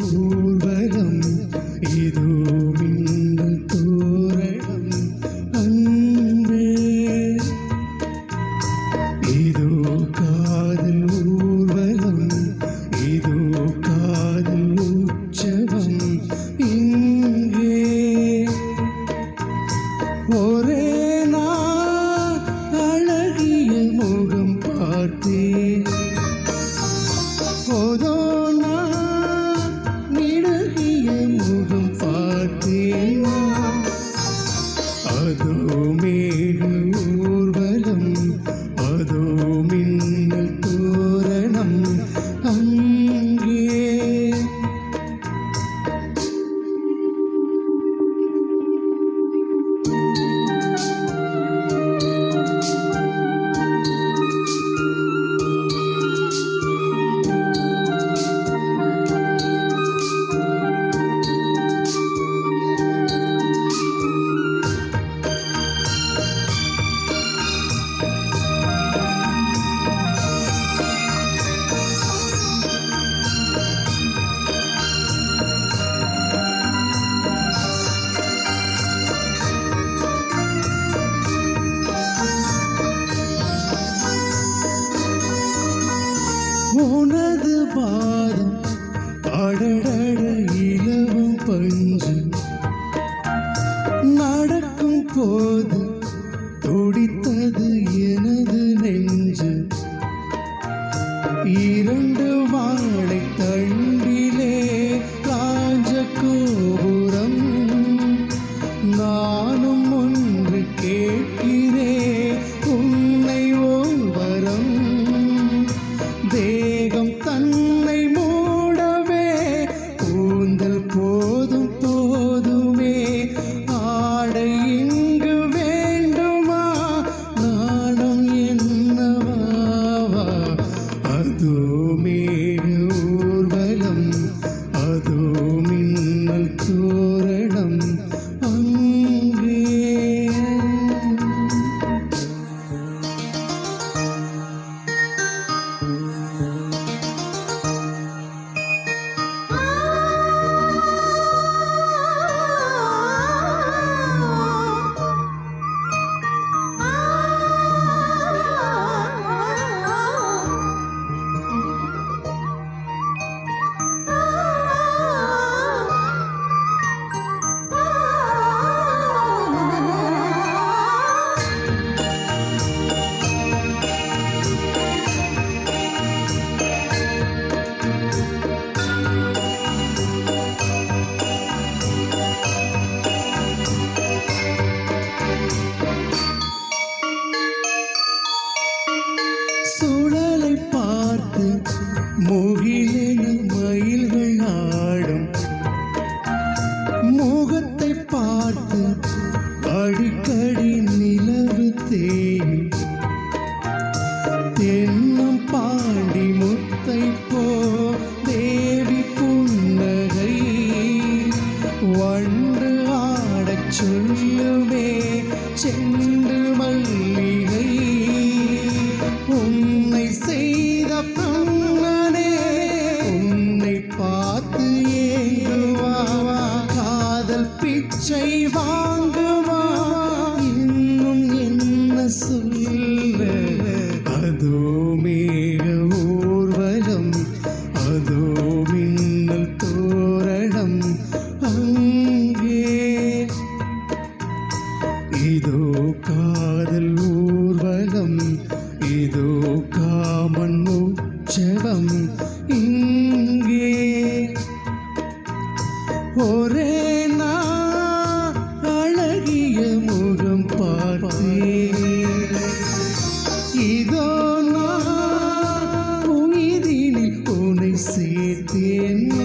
ஊர்வலம் இதோ மின்னு தோரணம் அன்பே இதோ கா me மகள பார்த்து முகிலென மயில்கள் ஆடும். முகத்தை பார்த்து அடிக்கடி நிலவு தேயும். தென்னம் பாண்டி முத்தை போ தேவி புன்னகை. வண்டு ஆடச் சொல்லுமே சென்று மல்லிகை. உன்னை வாங்குவான். இன்னும் என்ன சொல்ல? tin